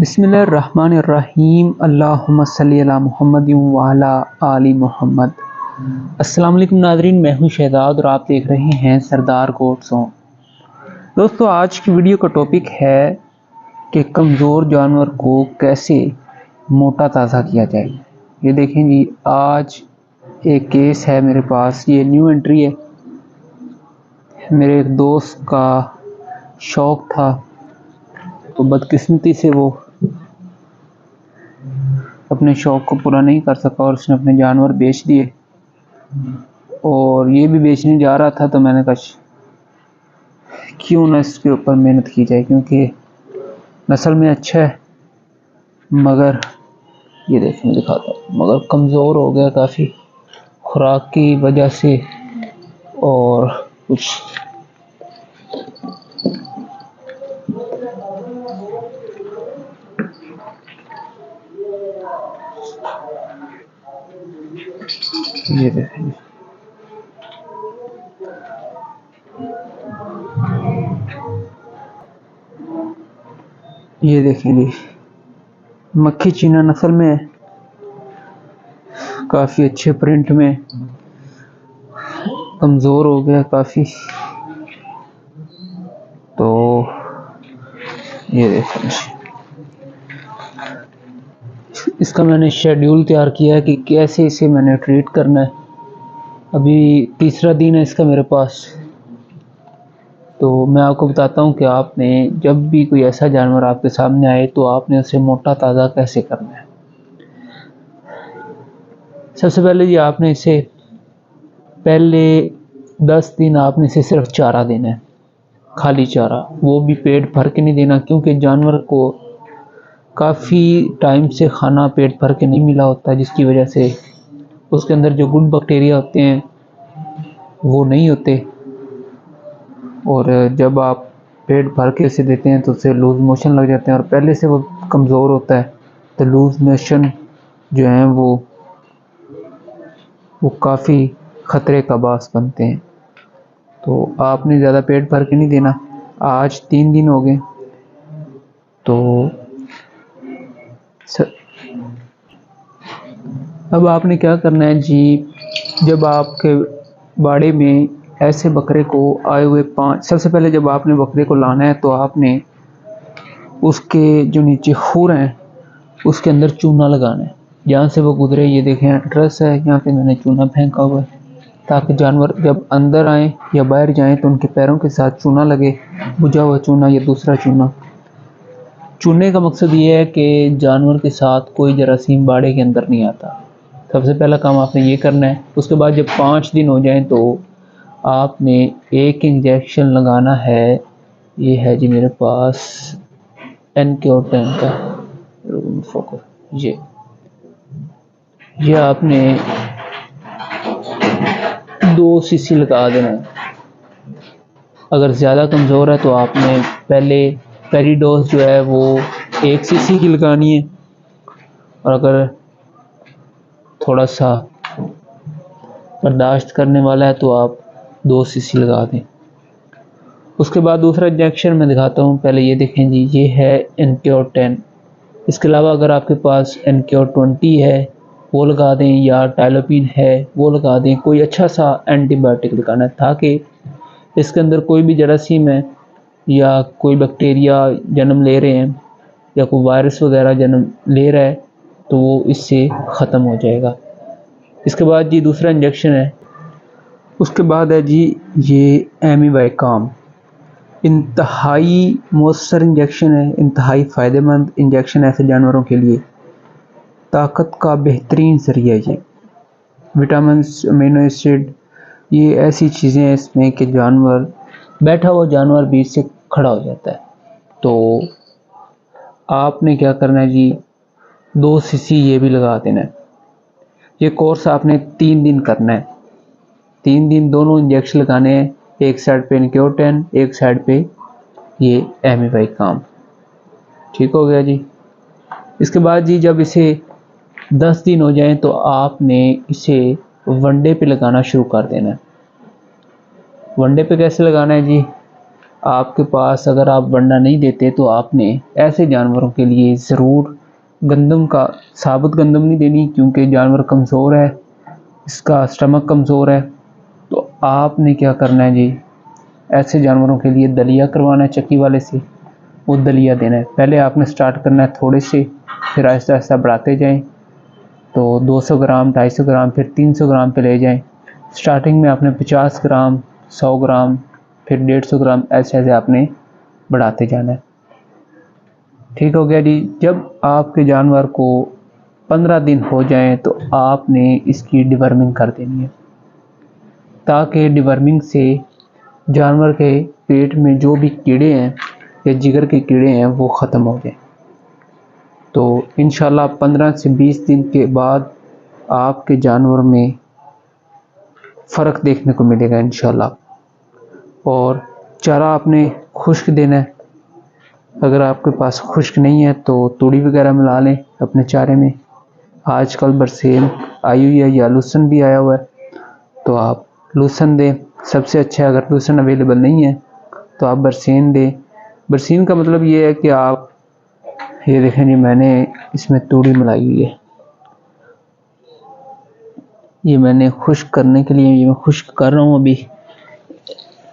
بسم اللہ الرحمن الرحیم، اللہم صلی اللہ محمد وعلا آل محمد۔ السلام علیکم ناظرین، میں ہوں شہزاد اور آپ دیکھ رہے ہیں سردار کوٹ سو دوستو، آج کی ویڈیو کا ٹاپک ہے کہ کمزور جانور کو کیسے موٹا تازہ کیا جائے۔ یہ دیکھیں جی آج ایک کیس ہے میرے پاس، یہ نیو انٹری ہے۔ میرے ایک دوست کا شوق تھا، تو بدقسمتی سے وہ اپنے شوق کو پورا نہیں کر سکا اور اس نے اپنے جانور بیچ دیے۔ اور یہ بھی بیچنے جا رہا تھا تو میں نے کہا، کیوں نہ اس کے اوپر محنت کی جائے؟ کیونکہ نسل میں اچھا ہے، مگر یہ دیکھیں دکھاتا ہوں۔ مگر کمزور ہو گیا کافی۔ خوراک کی وجہ سے اور کچھ۔ یہ دیکھیں یہ دیکھیں جی۔ مکھی چینا نسل میں کافی اچھے پرنٹ میں کمزور ہو گیا کافی۔ تو یہ دیکھیں جی۔ اس کا میں نے شیڈیول تیار کیا ہے کہ کیسے اسے میں نے ٹریٹ کرنا ہے۔ ابھی تیسرا دن ہے اس کا میرے پاس۔ تو میں آپ کو بتاتا ہوں کہ آپ نے جب بھی کوئی ایسا جانور آپ کے سامنے آئے تو آپ نے اسے موٹا تازہ کیسے کرنا ہے۔ سب سے پہلے جی آپ نے اسے پہلے دس دن آپ نے اسے صرف چارہ دینا ہے، خالی چارہ۔ وہ بھی پیٹ بھر کے نہیں دینا، کیونکہ جانور کو کافی ٹائم سے کھانا پیٹ بھر کے نہیں ملا ہوتا، جس کی وجہ سے اس کے اندر جو گڈ بیکٹیریا ہوتے ہیں وہ نہیں ہوتے۔ اور جب آپ پیٹ بھر کے اسے دیتے ہیں تو اسے لوز موشن لگ جاتے ہیں، اور پہلے سے وہ کمزور ہوتا ہے۔ تو لوز موشن جو ہیں وہ وہ کافی خطرے کا باعث بنتے ہیں۔ تو آپ نے زیادہ پیٹ بھر کے نہیں دینا، آج تین دن ہو گئے۔ تو اب آپ نے کیا کرنا ہے؟ جی جب آپ کے باڑے میں ایسے بکرے کو آئے ہوئے پانچ سب سے پہلے جب آپ نے بکرے کو لانا ہے تو آپ نے اس کے جو نیچے خور ہیں، اس کے اندر چونا لگانا ہے۔ جہاں سے وہ گزرے، یہ دیکھیں، ڈرس ہے، یہاں پہ میں نے چونا پھینکا ہوا ہے۔ تاکہ جانور جب اندر آئیں یا باہر جائیں تو ان کے پیروں کے ساتھ چونا لگے بجھا ہوا چونا یا دوسرا چونا۔ چونے کا مقصد یہ ہے کہ جانور کے ساتھ کوئی جراثیم باڑے کے اندر نہیں آتا۔ سب سے پہلا کام آپ نے یہ کرنا ہے۔ اس کے بعد جب پانچ دن ہو جائیں تو آپ نے ایک انجیکشن لگانا ہے۔ یہ ہے جی میرے پاس این ٹین کا۔ یہ۔ یہ آپ نے دو سی سی لگا دینا ہے۔ اگر زیادہ کمزور ہے تو آپ نے پہلے پیری ڈوز جو ہے وہ ایک سی سی کی لگانی ہے اور اگر تھوڑا سا برداشت کرنے والا ہے تو آپ دو سی سی لگا دیں۔ اس کے بعد دوسرا انجیکشن میں دکھاتا ہوں۔ پہلے یہ دیکھیں جی یہ ہے انکیور ٹین۔ اس کے علاوہ اگر آپ کے پاس انکیور ٹونٹی ہے، وہ لگا دیں یا ٹائلوپین ہے، وہ لگا دیں۔ کوئی اچھا سا اینٹی بایوٹک لگانا ہے تاکہ اس کے اندر کوئی بھی جراثیم ہے یا کوئی بیکٹیریا جنم لے رہے ہیں یا کوئی وائرس وغیرہ جنم لے رہا ہے، تو وہ اس سے ختم ہو جائے گا۔ اس کے بعد جی دوسرا انجیکشن ہے۔ اس کے بعد ہے جی یہ ایمی بائی کام انتہائی مؤثر انجیکشن ہے، انتہائی فائدہ مند انجیکشن ایسے جانوروں کے لیے۔ طاقت کا بہترین ذریعہ یہ وٹامنس امینو ایسڈ یہ ایسی چیزیں ہیں اس میں کہ جانور، بیٹھا ہوا جانور بھی اس سے کھڑا ہو جاتا ہے۔ تو آپ نے کیا کرنا ہے جی؟ دو سی سی یہ بھی لگا دینا ہے۔ یہ کورس آپ نے تین دن کرنا ہے۔ تین دن دونوں انجیکشن لگانے ہیں۔ ایک سائڈ پہ انکیوٹین ایک سائڈ پہ یہ ایم ای وائی کام۔ ٹھیک ہو گیا جی۔ اس کے بعد جی جب اسے دس دن ہو جائیں تو آپ نے اسے ون ڈے پہ لگانا شروع کر دینا۔ ہے ون ڈے پہ کیسے لگانا ہے جی؟ آپ کے پاس اگر آپ بنڈا نہیں دیتے تو آپ نے ایسے جانوروں کے لیے ضرور گندم کا ثابت گندم نہیں دینی کیونکہ جانور کمزور ہے، اس کا اسٹمک کمزور ہے۔ تو آپ نے کیا کرنا ہے جی؟ ایسے جانوروں کے لیے دلیا کروانا ہے چکی والے سے، وہ دلیا دینا ہے۔ پہلے آپ نے سٹارٹ کرنا ہے تھوڑے سے، پھر آہستہ آہستہ بڑھاتے جائیں۔ تو دو سو گرام، ڈھائی سو گرام، پھر تین سو گرام پہ لے جائیں۔ سٹارٹنگ میں آپ نے پچاس گرام، سو گرام پھر ڈیڑھ سو گرام ایسے ایسے آپ نے بڑھاتے جانا ہے۔ ٹھیک ہو گیا جی۔ جب آپ کے جانور کو پندرہ دن ہو جائیں تو آپ نے اس کی ڈیورمنگ کر دینی ہے۔ تاکہ ڈیورمنگ سے جانور کے پیٹ میں جو بھی کیڑے ہیں یا جگر کے کیڑے ہیں وہ ختم ہو جائیں۔ تو انشاءاللہ پندرہ سے بیس دن کے بعد آپ کے جانور میں فرق دیکھنے کو ملے گا انشاءاللہ۔ اور چارہ آپ نے خشک دینا ہے۔ اگر آپ کے پاس خشک نہیں ہے تو توڑی وغیرہ ملا لیں اپنے چارے میں۔ آج کل برسین آئی ہوئی ہے یا لوسن بھی آیا ہوا ہے۔ تو آپ لوسن دیں۔ سب سے اچھا اگر لوسن اویلیبل نہیں ہے تو آپ برسین دیں۔ برسین کا مطلب یہ ہے کہ آپ، یہ دیکھیں جی میں نے اس میں توڑی ملائی ہوئی ہے۔ یہ میں نے خشک کرنے کے لیے، یہ میں خشک کر رہا ہوں ابھی۔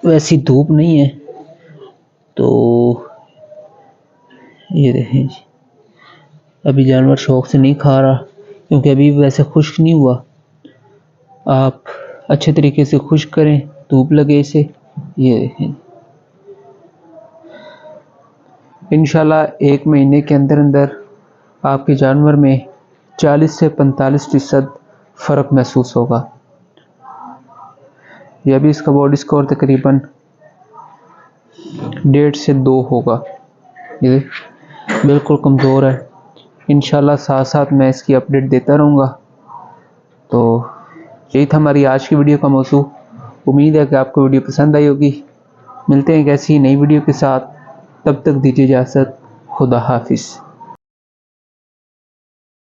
ویسی دھوپ نہیں ہے۔ تو یہ دیکھیں جی۔ ابھی جانور شوق سے نہیں کھا رہا، کیونکہ ابھی ویسے خشک نہیں ہوا۔ آپ اچھے طریقے سے خشک کریں، دھوپ لگے اسے۔ یہ دیکھیں۔ انشاءاللہ ایک مہینے کے اندر اندر آپ کے جانور میں چالیس سے پنتالیس فیصد فرق محسوس ہوگا۔ یہ بھی اس کا باڈی اسکور تقریباً ڈیڑھ سے دو ہوگا۔ یہ بالکل کمزور ہے۔ انشاءاللہ ساتھ ساتھ میں اس کی اپڈیٹ دیتا رہوں گا۔ تو یہی تھا ہماری آج کی ویڈیو کا موضوع۔ امید ہے کہ آپ کو ویڈیو پسند آئی ہوگی۔ ملتے ہیں ایک ایسی نئی ویڈیو کے ساتھ۔ تب تک دیجیے اجازت۔ خدا حافظ۔